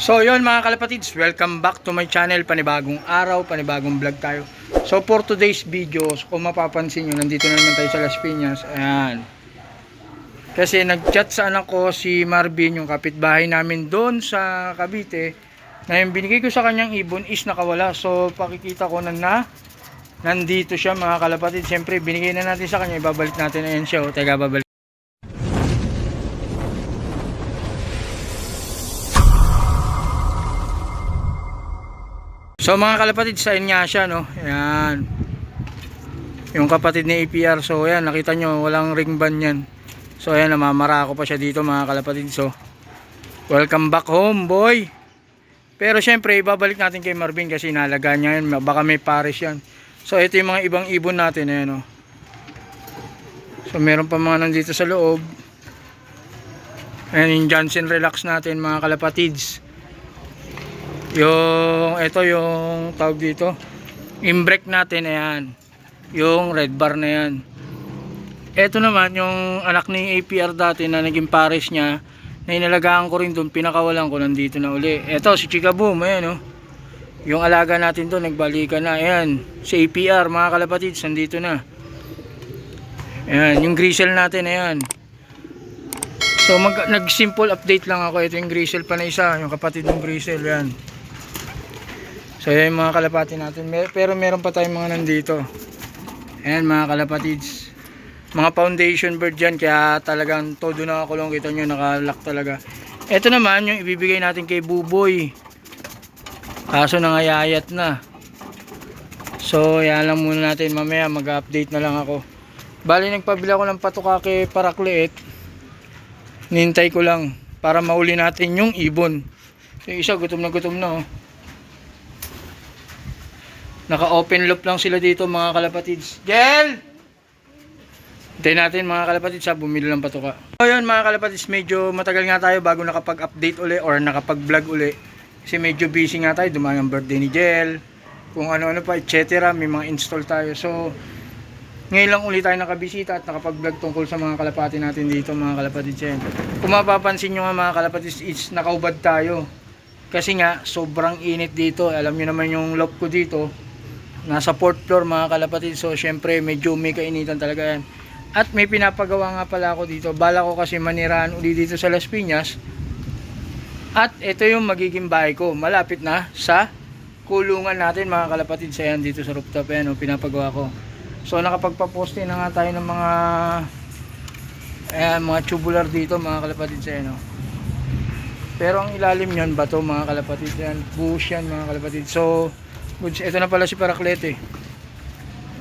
So yun mga kalapatids, welcome back to my channel. Panibagong araw, panibagong vlog tayo. So for today's videos, kung mapapansin nyo, nandito na naman tayo sa Las Piñas. Ayan. Kasi nag-chat sa anak ko si Marvin, yung kapitbahay namin doon sa Cavite, na yung binigay ko sa kanyang ibon is nakawala. So pakikita ko na na nandito siya mga kalapatid. Siyempre binigay na natin sa kanya, ibabalik natin. Ayan siya, o, teka babalik. So mga kalapatid, sign nga siya, no? Ayan. Yung kapatid ni APR. So ayan, nakita nyo, walang ring band yan. So ayan, namamara ako pa siya dito mga kalapatid. So, welcome back home, boy! Pero syempre, ibabalik natin kay Marvin kasi nalaga niya yan. Baka may pares yan. So ito yung mga ibang ibon natin, ayan, no? So meron pa mga nandito sa loob. Ayan yung Johnson Relax natin mga kalapatids yung ito yung tawag dito. Imbrek natin ayan. Yung red bar na yan. Ito naman yung anak ni APR dati na naging pares niya na inalagaan ko rin doon pinakawalan ko nandito na uli. Ito si Chika Boom ayan oh. Yung alaga natin doon nagbalikan na ayan. Si APR mga kalapatids nandito na. Ayan yung grisel natin ayan. So mag, nag simple update lang ako. Ito yung grisel pa na isa yung kapatid ng grisel yan So yan yung mga kalapati natin. Mer pero meron pa tayong mga nandito. Ayan mga kalapatids. Mga foundation bird yan. Kaya talagang todo nakakulong. Kita nyo nakalock talaga. Ito naman yung ibibigay natin kay Buboy. Kaso nangayayat na. So yan lang muna natin. Mamaya mag-update na lang ako. Bali nagpabila ko ng patuka kay Parakleet. Nintay ko lang. Para mauli natin yung ibon. Yung isa gutom na gutom na oh. Naka-open loop lang sila dito mga kalapatids. Gel! Hintayin natin mga kalapatids sa bumili ng patuka. So yun mga kalapatids, medyo matagal nga tayo bago nakapag-update uli or nakapag-vlog uli. Kasi medyo busy nga tayo, dumaan ang birthday ni Gel. Kung ano-ano pa, etc. May mga install tayo. So, ngayon lang ulit tayo nakabisita at nakapag-vlog tungkol sa mga kalapati natin dito mga kalapatids yan. Kung mapapansin nyo nga mga kalapatids, is nakaubad tayo. Kasi nga, sobrang init dito. Alam nyo naman yung loft ko dito nasa fourth floor mga kalapatid. So syempre medyo may kainitan talaga yan. At may pinapagawa nga pala ako dito. Bala ko kasi manirahan uli dito sa Las Piñas. At ito yung magiging bahay ko. Malapit na sa kulungan natin mga kalapatid. Sa yan dito sa rooftop yan o pinapagawa ko. So nakapagpaposte na nga tayo ng mga ayan, mga tubular dito mga kalapatid. Sa yan o pero ang ilalim nyon bato mga kalapatid. Yan buhos yan mga kalapatid. So Goods, ito na pala si Paraklete.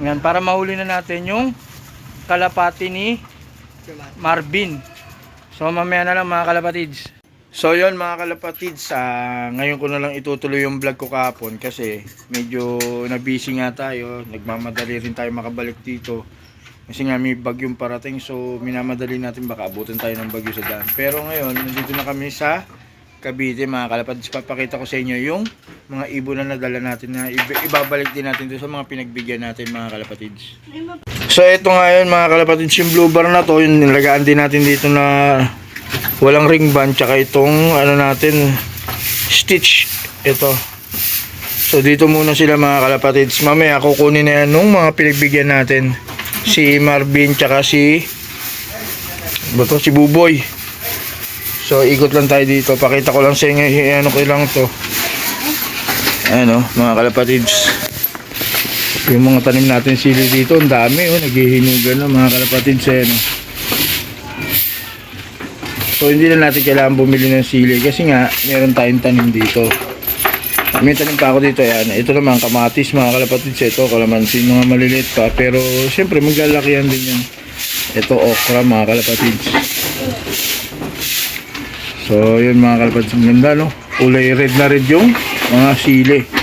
Yan, para mahuli na natin yung kalapati ni Marvin. So mamaya na lang mga kalapatids. So yon mga kalapatids, ah, ngayon ko na lang itutuloy yung vlog ko kahapon kasi medyo na-busy nga tayo. Nagmamadali rin tayo makabalik dito. Kasi nga may bagyong parating so minamadali natin baka abutin tayo ng bagyo sa daan. Pero ngayon, nandito na kami sa Cavite mga kalapatids. Papakita ko sa inyo yung mga ibon na nadala natin na iba- ibabalik din natin sa mga pinagbigyan natin mga kalapatids. So ito nga yun mga kalapatids yung blue bar na to yung nilagaan din natin dito na walang ring band tsaka itong ano natin stitch ito. So dito muna sila mga kalapatids. Mamaya kukunin na yan nung mga pinagbigyan natin si Marvin tsaka si ba to? si Buboy. So ikot lang tayo dito. Pakita ko lang sa inyo eh, ano ko lang to. Ano, mga kalapatids. Yung mga tanim natin sili dito, ang dami oh, naghihinugan na mga kalapatids eh, no? So hindi na natin kailangan bumili ng sili kasi nga meron tayong tanim dito. May tanim pa ako dito yan. Ito naman kamatis mga kalapatids. Ito kalamansi mga maliliit pa. Pero siyempre maglalaki yan din yan. Ito okra mga kalapatids. So, yun mga kalapatids, ang ganda, no? Kulay red na red yung mga sili.